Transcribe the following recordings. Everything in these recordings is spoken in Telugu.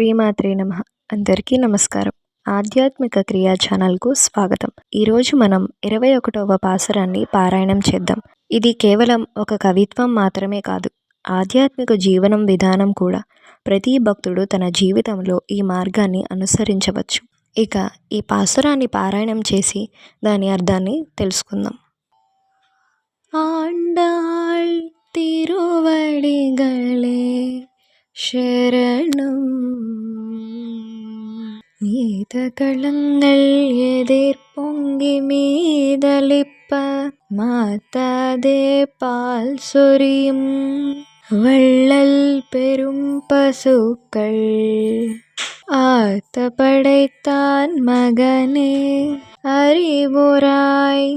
శ్రీమాత్రే నమ. అందరికీ నమస్కారం. ఆధ్యాత్మిక క్రియా ఛానల్కు స్వాగతం. ఈరోజు మనం ఇరవై ఒకటవ పాసరాన్ని పారాయణం చేద్దాం. ఇది కేవలం ఒక కవిత్వం మాత్రమే కాదు ఆధ్యాత్మిక జీవనం విధానం కూడా. ప్రతి భక్తుడు తన జీవితంలో ఈ మార్గాన్ని అనుసరించవచ్చు. ఇక ఈ పాసురాన్ని పారాయణం చేసి దాని అర్థాన్ని తెలుసుకుందాం. ശരണം ഈതകളങ്ങൾ എതിർപ്പൊങ്കി മീതളിപ്പ മാതാതെ പാൽ സൊരിയും വള്ളൽ പെരും പശുക്കൾ ആത്തപടൈത്താൻ മകനെ அறிவுராய்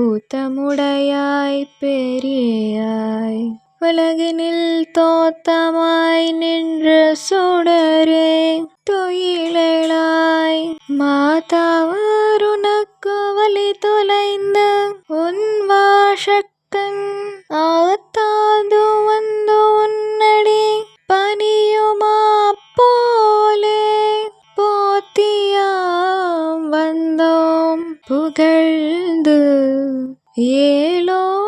ஊத்தமுடையாய் பெரியாய் உலகினில் தோத்தமாய் நின்ற சுடரே தொயிலாய் மாதாவார் உனக்கு வழி தொலைந்த உன் வாஷக்கண் ஆத்தாது வந்து உன்னடி பணியுமா போலே. போத்தியாம் வந்தோம் புகழ்ந்து ஏலோ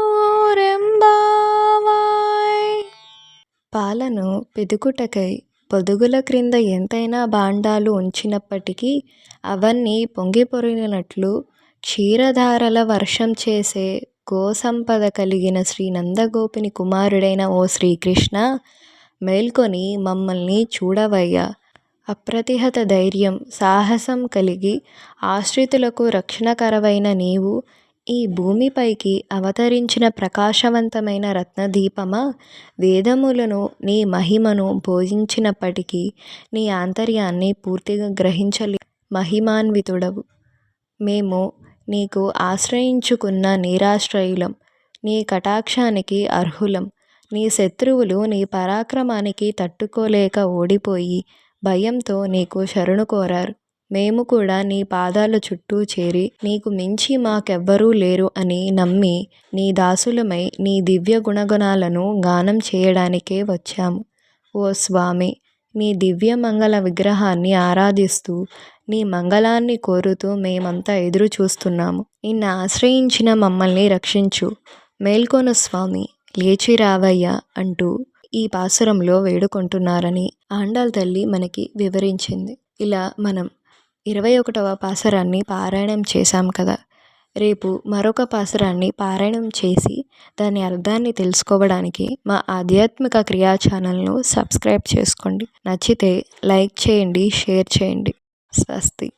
పాలను పెదుకుటకై పొదుగుల క్రింద ఎంతైనా భాండాలు ఉంచినప్పటికీ అవన్నీ పొంగిపొరిగినట్లు క్షీరధారల వర్షం చేసే గోసంపద కలిగిన శ్రీ నందగోపిని కుమారుడైన ఓ శ్రీకృష్ణ మేల్కొని మమ్మల్ని చూడవయ్యా. అప్రతిహత ధైర్యం సాహసం కలిగి ఆశ్రితులకు రక్షణకరవైన నీవు ఈ భూమిపైకి అవతరించిన ప్రకాశవంతమైన రత్నదీపమా? వేదములను నీ మహిమను బోధించినప్పటికీ నీ ఆంతర్యాన్ని పూర్తిగా గ్రహించలే మహిమాన్వితుడవు. మేము నీకు ఆశ్రయించుకున్న నిరాశ్రయులం నీ కటాక్షానికి అర్హులం. నీ శత్రువులు నీ పరాక్రమానికి తట్టుకోలేక ఓడిపోయి భయంతో నీకు శరణు కోరారు. మేము కూడా నీ పాదాల చుట్టూ చేరి నీకు మించి మాకెవ్వరూ లేరు అని నమ్మి నీ దాసులమై నీ దివ్య గుణగుణాలను గానం చేయడానికే వచ్చాము. ఓ స్వామి నీ దివ్య మంగళ విగ్రహాన్ని ఆరాధిస్తూ నీ మంగళాన్ని కోరుతూ మేమంతా ఎదురు చూస్తున్నాము. నిన్ను ఆశ్రయించిన మమ్మల్ని రక్షించు. మేల్కొను స్వామి లేచి రావయ్యా అంటూ ఈ పాసురంలో వేడుకుంటున్నారని ఆండాల్ తల్లి మనకి వివరించింది. ఇలా మనం ఇరవై ఒకటవ పాసరాన్ని పారాయణం చేశాం కదా. రేపు మరొక పాసరాన్ని పారాయణం చేసి దాని అర్థాన్ని తెలుసుకోవడానికి మా ఆధ్యాత్మిక క్రియా ఛానల్ను సబ్స్క్రైబ్ చేసుకోండి. నచ్చితే లైక్ చేయండి షేర్ చేయండి. స్వస్తి.